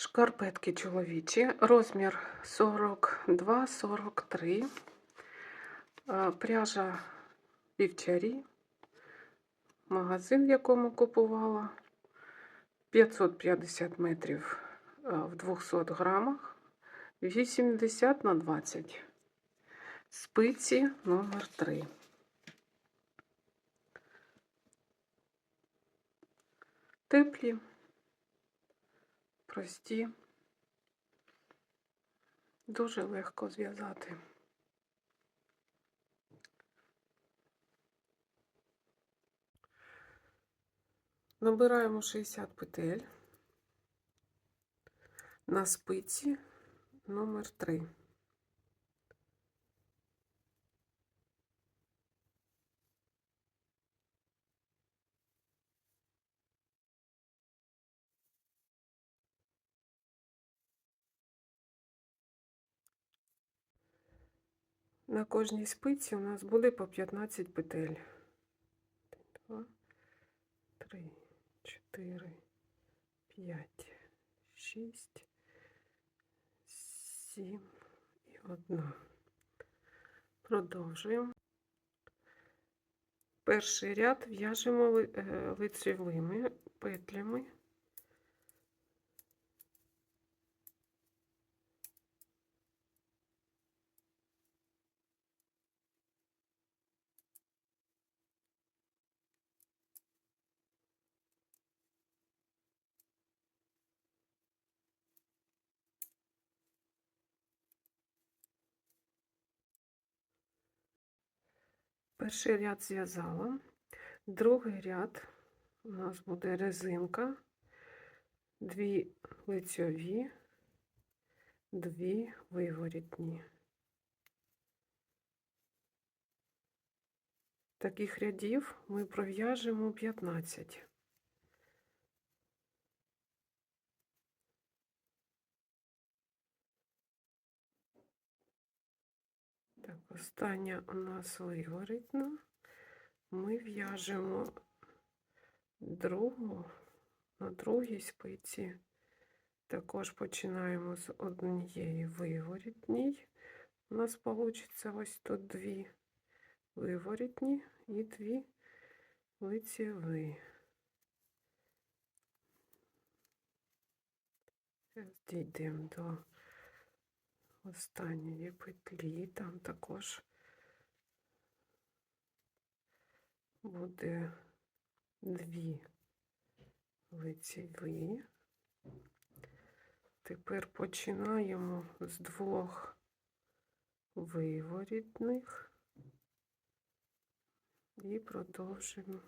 Шкарпетки чоловічі, розмір 42-43, Е, пряжа вівчарі, магазин, в якому купувала, 550 метрів в 200 грамах, 80 на 20. Спиці номер 3. Теплі, прості, дуже легко зв'язати. Набираємо 60 петель на спиці номер 3. На кожній спиці у нас буде по 15 петель. 2, 3, 4, 5, 6, 7 і 1. Продовжуємо. Перший ряд в'яжемо е, лицевими петлями. Перший ряд зв'язала, другий ряд у нас буде резинка, дві лицьові, дві виворітні. Таких рядів ми пров'яжемо 15. Так, остання у нас виворітна. Ми в'яжемо другу на другій спиці. Також починаємо з однієї виворітній. У нас вийде ось тут дві виворітні і дві лицеві. Зараз дійдемо до останньої петлі, там також буде дві лицеві. Тепер починаємо з двох виворітних і продовжуємо.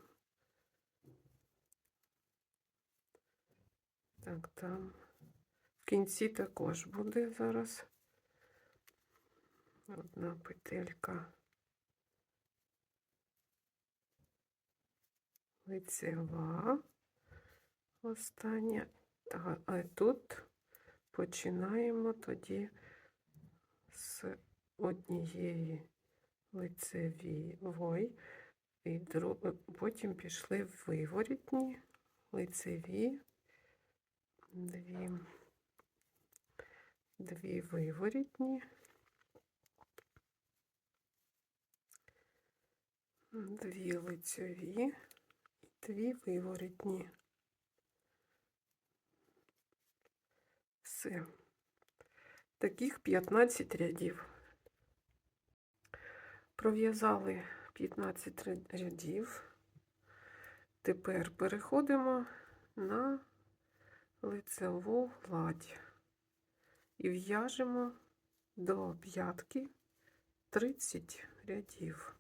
Так, там в кінці також буде зараз одна петелька. Лицева, остання, Та- а тут починаємо тоді з однієї лицевої, і потім пішли виворітні, лицеві, дві, дві виворітні. Дві лицеві, дві виворітні. Все. Таких 15 рядів. Пров'язали 15 рядів. Тепер переходимо на лицеву гладь і в'яжемо до п'ятки 30 рядів.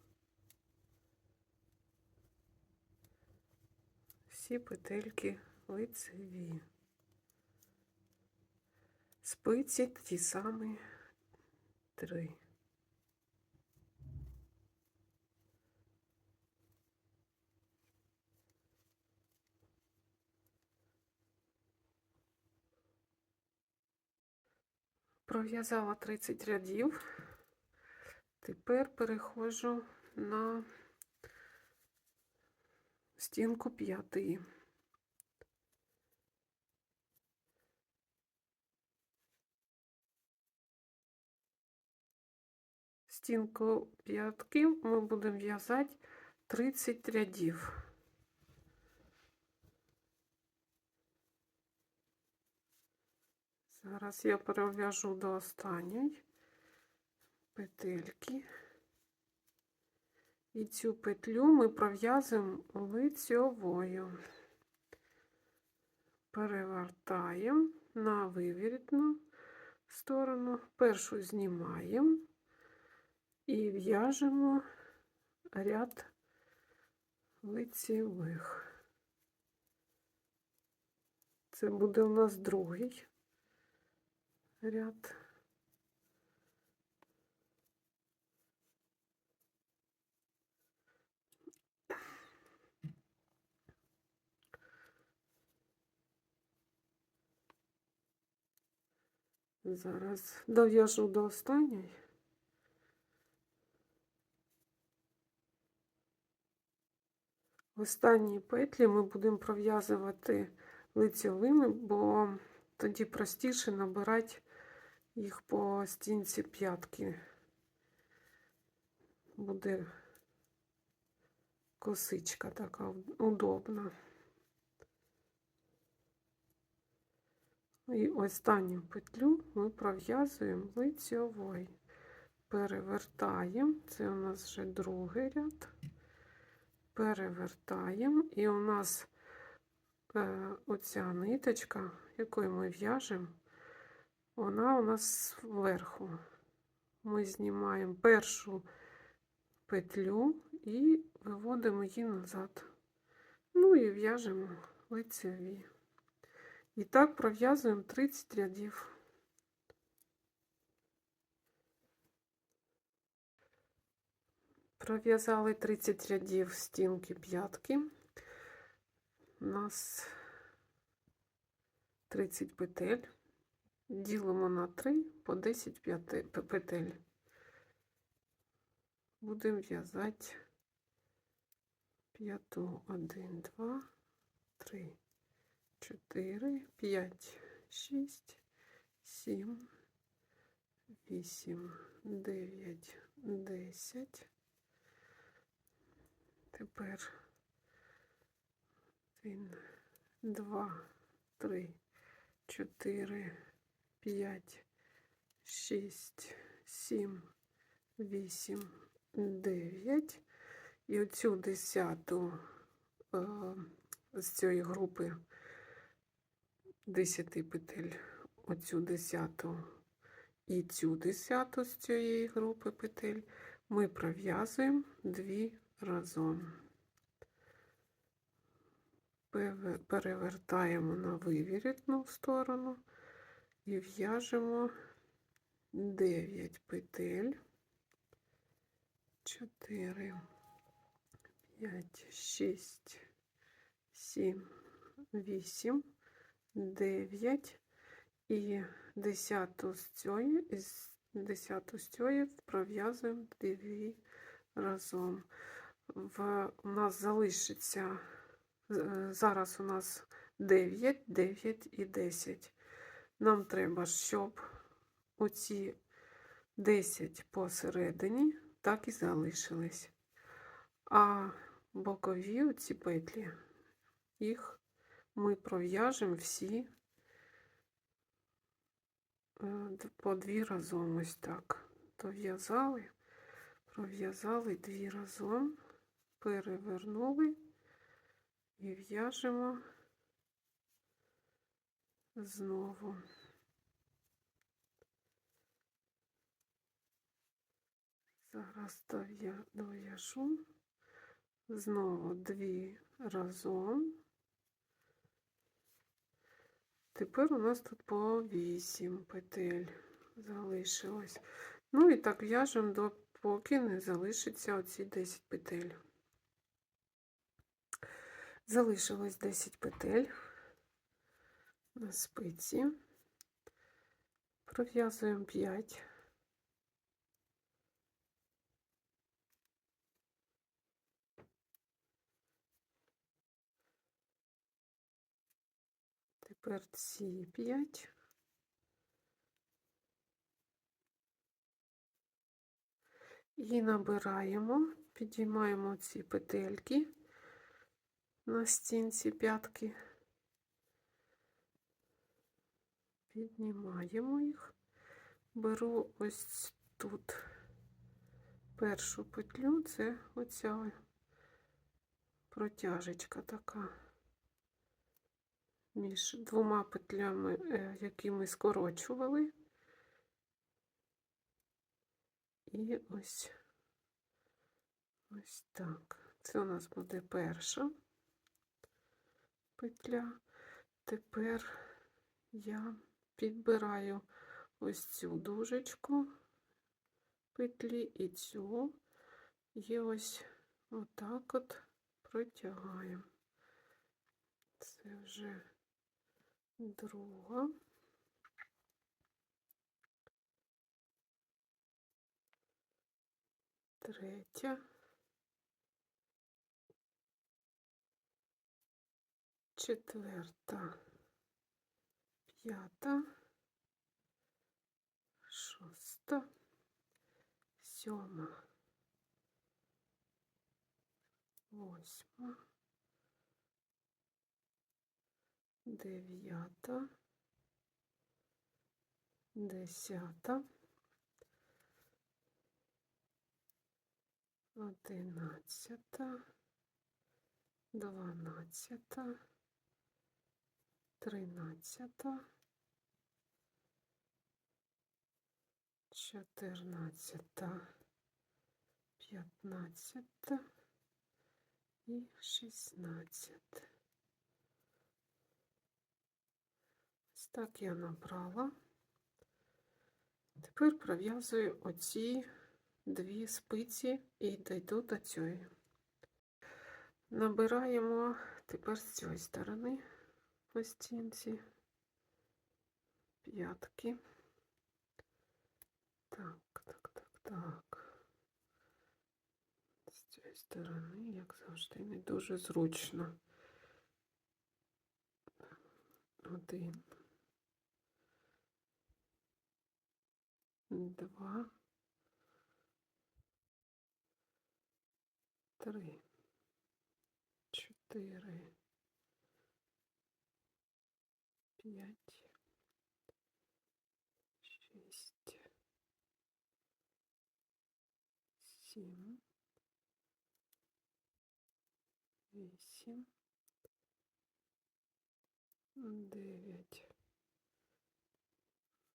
Всі петельки лицеві. Спиці ті самі три. Пров'язала 30 рядів. Тепер переходжу на стінку п'ятої. Стінку п'ятки ми будемо в'язати 30 рядів. Зараз я перев'яжу до останньої петельки. І цю петлю ми пров'язуємо лицьовою. Перевертаємо на виворітну сторону, першу знімаємо і в'яжемо ряд лицевих. Це буде у нас другий ряд. Зараз дов'яжу до останньої. В останній петлі ми будемо пров'язувати лицьовими, бо тоді простіше набирати їх по стінці п'ятки. Буде косичка така удобна. І останню петлю ми пров'язуємо лицьовою. Перевертаємо, це у нас вже другий ряд. Перевертаємо, і у нас е, оця ниточка, якою ми в'яжемо, вона у нас зверху. Ми знімаємо першу петлю і виводимо її назад. Ну і в'яжемо лицеві. І так пров'язуємо 30 рядів. Пров'язали 30 рядів стінки п'ятки. У нас 30 петель. Ділимо на 3 по 10 петель. Будемо в'язати п'яту, 1, 2, 3. 4, 5, 6, 7, 8, 9, 10. Тепер 1, 2, 3, 4, 5, 6, 7, 8, 9. І оцю десяту е, з цієї групи 10 петель, оцю десяту і цю десяту з цієї групи петель ми пров'язуємо дві разом. Перевертаємо на вивірітну сторону і в'яжемо 9 петель, 4, 5, 6, 7, 8, 9 і десяту з цієї, із десяту з цієї пров'язуємо дві разом. В, у нас залишиться, зараз у нас 9, 9 і 10. Нам треба, щоб оці 10 посередині так і залишились. А бокові оці петлі, їх ми пров'яжемо всі е, по дві разом ось так. Дов'язали, пров'язали дві разом, перевернули і в'яжемо знову. Зараз дов'яжу знову дві разом. Тепер у нас тут по 8 петель залишилось. Ну і так в'яжемо, допоки не залишиться оці 10 петель. Залишилось 10 петель на спиці, пров'язуємо 5. Тепер ці 5. І набираємо, підіймаємо ці петельки на стінці п'ятки, піднімаємо їх, беру ось тут першу петлю, це оця протяжечка така між двома петлями, е, які ми скорочували. І ось ось так. Це у нас буде перша петля. Тепер я підбираю ось цю дужечку петлі і цю, і ось отак от протягаємо. Це вже друга. Третя. Четверта. П'ята. Шоста. Сьома. Восьма. Дев'ята. Десята. Одинадцята, дванадцята, тринадцята, чотирнадцята, п'ятнадцята і шістнадцята. Так я набрала. Тепер пров'язую оці дві спиці і дійду до цієї. Набираємо тепер з цієї сторони по стінці п'ятки. Так, так, так, так. З цієї сторони, як завжди, не дуже зручно. Один. Два. три, чотири, п'ять, шість, сім, вісім, дев'ять,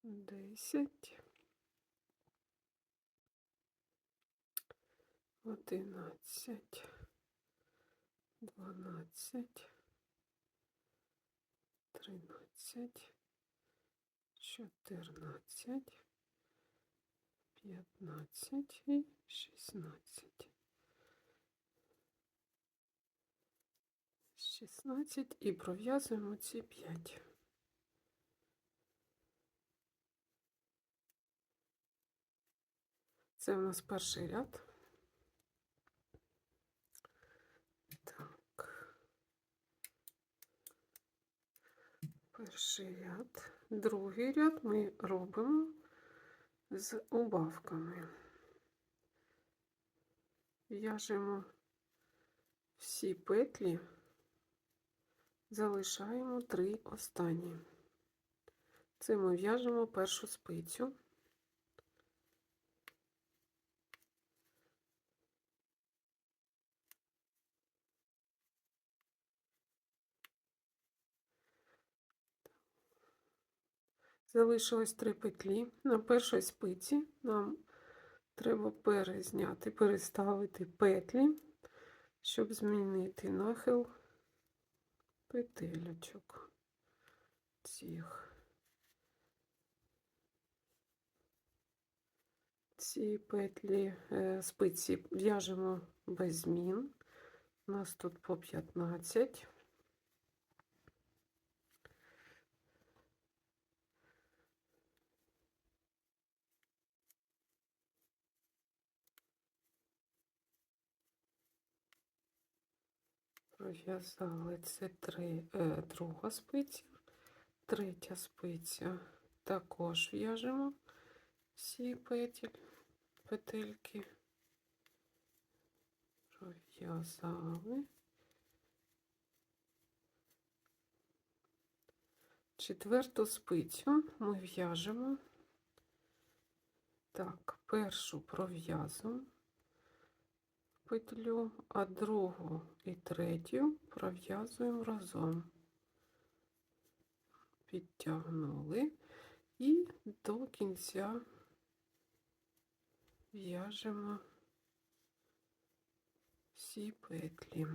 десять. Одинадцять, дванадцять, тринадцять, чотирнадцять, п'ятнадцять і шістнадцять. Шістнадцять і пров'язуємо ці п'ять. Це у нас перший ряд. Перший ряд. Другий ряд ми робимо з убавками. В'яжемо всі петлі, залишаємо три останні. Це ми в'яжемо першу спицю. Залишилось три петлі. На першій спиці нам треба перезняти, переставити петлі, щоб змінити нахил петелечок цих. Ці петлі е, спиці в'яжемо без змін. У нас тут по 15. Пров'язали це три, е, друга спиця, третя спиця також в'яжемо всі петель, петельки пров'язали. Четверту спицю ми в'яжемо. Так, першу пров'язуємо петлю, а другу і третю пров'язуємо разом. Підтягнули і до кінця в'яжемо всі петлі.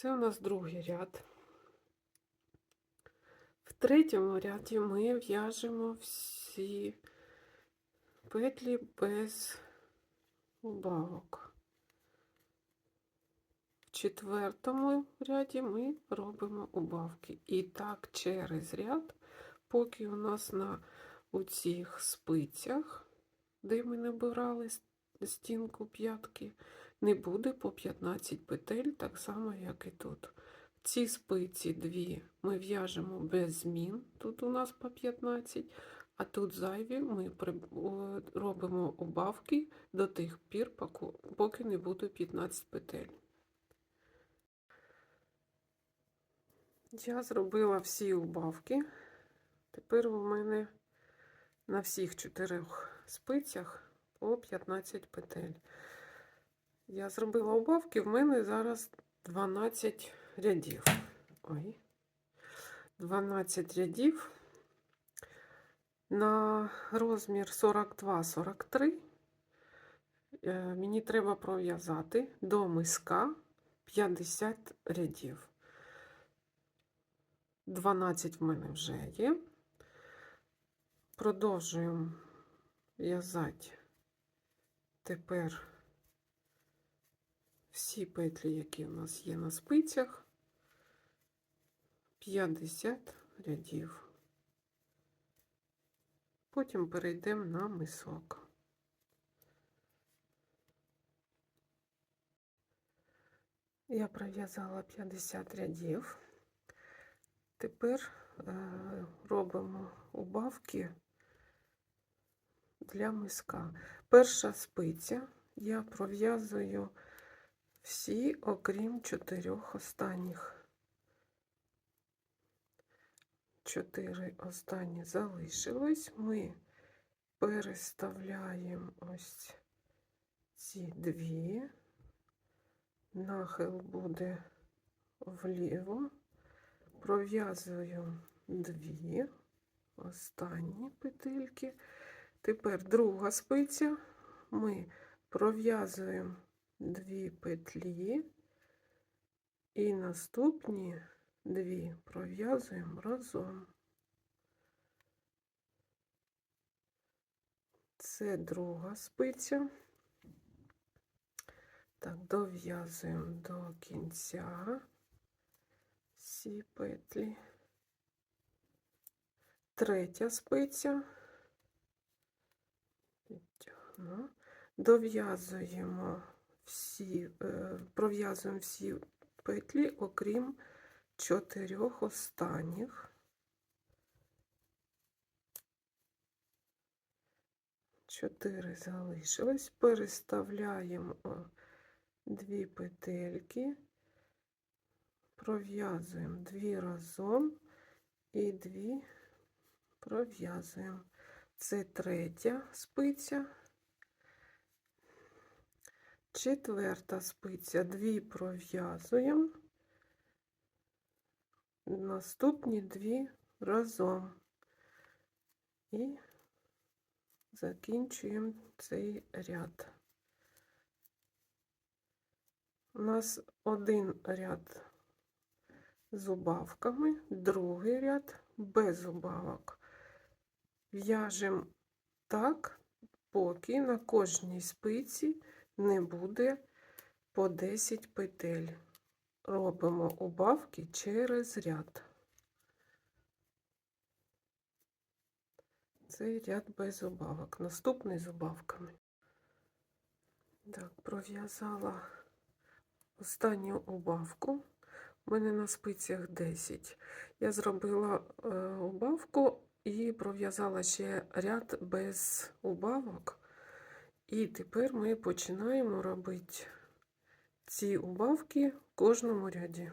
Це у нас другий ряд. В третьому ряді ми в'яжемо всі петлі без убавок. В четвертому ряді ми робимо убавки. І так через ряд, поки у нас на у цих спицях, де ми набирали стінку п'ятки, не буде по 15 петель, так само, як і тут. Ці спиці дві ми в'яжемо без змін, тут у нас по 15, а тут зайві ми робимо убавки до тих пір, поки не буде 15 петель. Я зробила всі убавки. Тепер у мене на всіх чотирьох спицях по 15 петель. Я зробила убавки, в мене зараз 12 рядів. Ой. 12 рядів на розмір 42-43. Е, Мені треба пров'язати до миска 50 рядів. 12 в мене вже є. Продовжуємо в'язати тепер всі петлі, які у нас є на спицях, 50 рядів. Потім перейдемо на мисок. Я пров'язала 50 рядів. Тепер е, робимо убавки для миска. Перша спиця я пров'язую всі, окрім чотирьох останніх. Чотири останні залишились. Ми переставляємо ось ці дві. Нахил буде вліво. Пров'язую дві останні петельки. Тепер друга спиця. Ми пров'язуємо дві петлі і наступні дві пров'язуємо разом. Це друга спиця. Так, дов'язуємо до кінця всі петлі. Третя спиця. Дов'язуємо всі, е, пров'язуємо всі петлі, окрім чотирьох останніх. Чотири залишилось. Переставляємо дві петельки, пров'язуємо дві разом і дві пров'язуємо. Це третя спиця. Четверта спиця, дві пров'язуємо, наступні дві разом і закінчуємо цей ряд. У нас один ряд з убавками, другий ряд без убавок. В'яжемо так, поки на кожній спиці не буде по 10 петель. Робимо убавки через ряд. Цей ряд без убавок. Наступний з убавками. Так, пров'язала останню убавку. У мене на спицях 10. Я зробила е, убавку і пров'язала ще ряд без убавок. І тепер ми починаємо робити ці убавки в кожному ряді.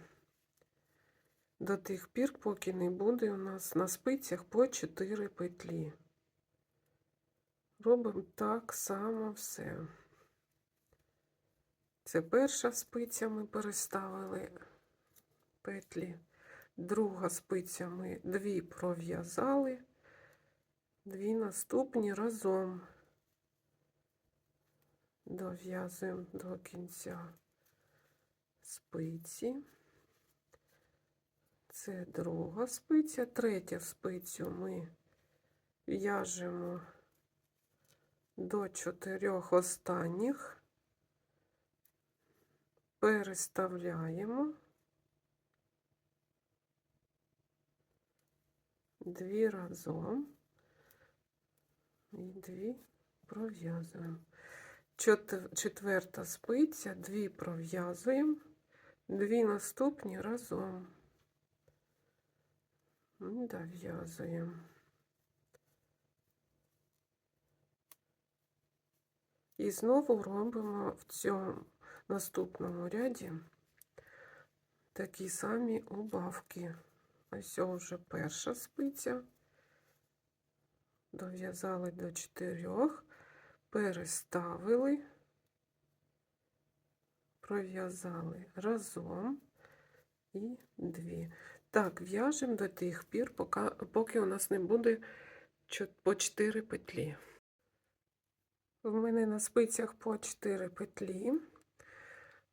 До тих пір, поки не буде у нас на спицях по 4 петлі. Робимо так само все. Це перша спиця ми переставили петлі. Друга спиця ми дві пров'язали, дві наступні разом дов'язуємо до кінця спиці. Це друга спиця, третя спицю ми в'яжемо до чотирьох останніх, переставляємо дві разом і дві пров'язуємо. Четверта спиця, дві пров'язуємо, дві наступні разом. Дов'язуємо. І знову робимо в цьому наступному ряді такі самі убавки. Ось вже перша спиця. Дов'язали до чотирьох, переставили, пров'язали разом і дві. Так, в'яжемо до тих пір, поки, поки у нас не буде по 4 петлі. В мене на спицях по 4 петлі.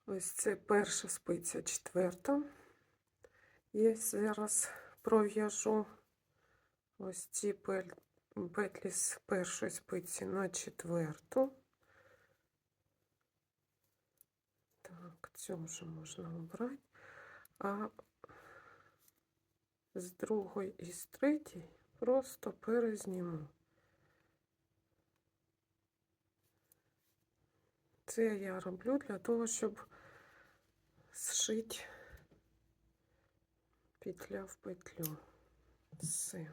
Ось це перша спиця, четверта. Я зараз пров'яжу ось ці петлі з першої спиці на четверту. Так, цю вже можна обрати. А з другої і з третьої просто перезніму. Це я роблю для того, щоб зшити петля в петлю. Все.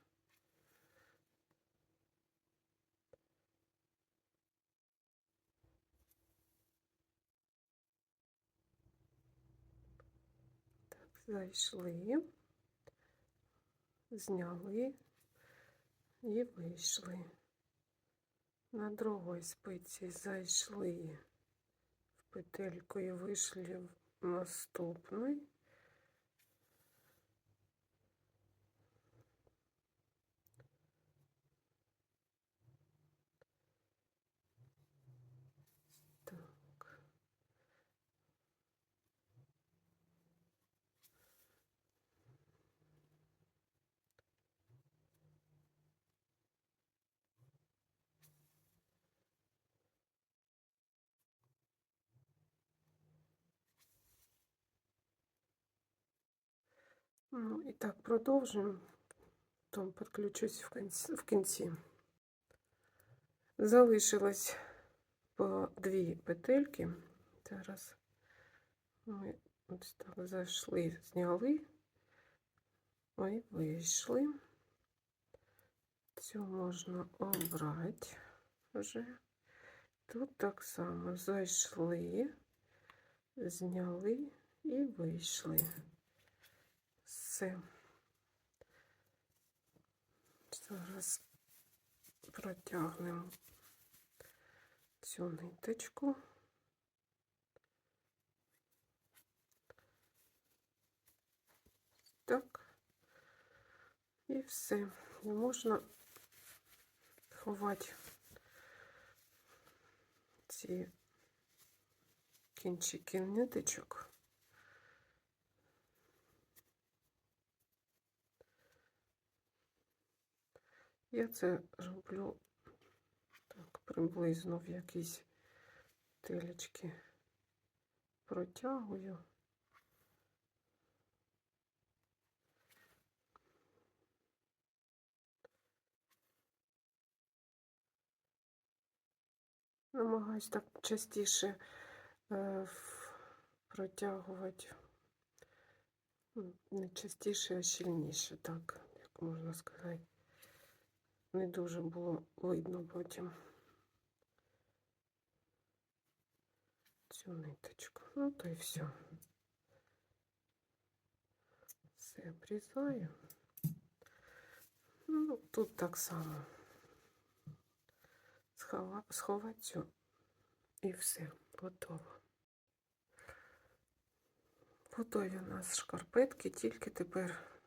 зайшли, зняли і вийшли. На другій спиці зайшли в петельку і вийшли в наступний. Ну і так продовжуємо. Потім підключусь в кінці. В кінці. Залишилось по дві петельки. Зараз ми ось так зайшли, зняли. Ой, вийшли. Цю можна обрати вже. Тут так само зайшли, зняли і вийшли. Все. Зараз протягнемо цю ниточку. Так. І все. І можна ховати ці кінчики ниточок. Я це роблю так, приблизно в якісь телечки протягую. Намагаюсь так частіше е, протягувати. Ну, Не частіше, а щільніше, так, як можна сказати. Не дуже було видно потім цю ниточку. Ну, то і все. Все обрізаю. Ну, тут так само. Схова, сховати цю і все, готово. Готові у нас шкарпетки, тільки тепер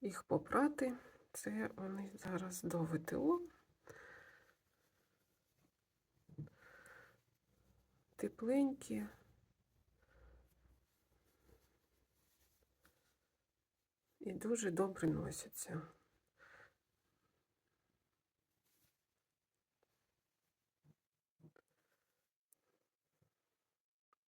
їх попрати. Це вони зараз до ВТО. Тепленькі. І дуже добре носяться.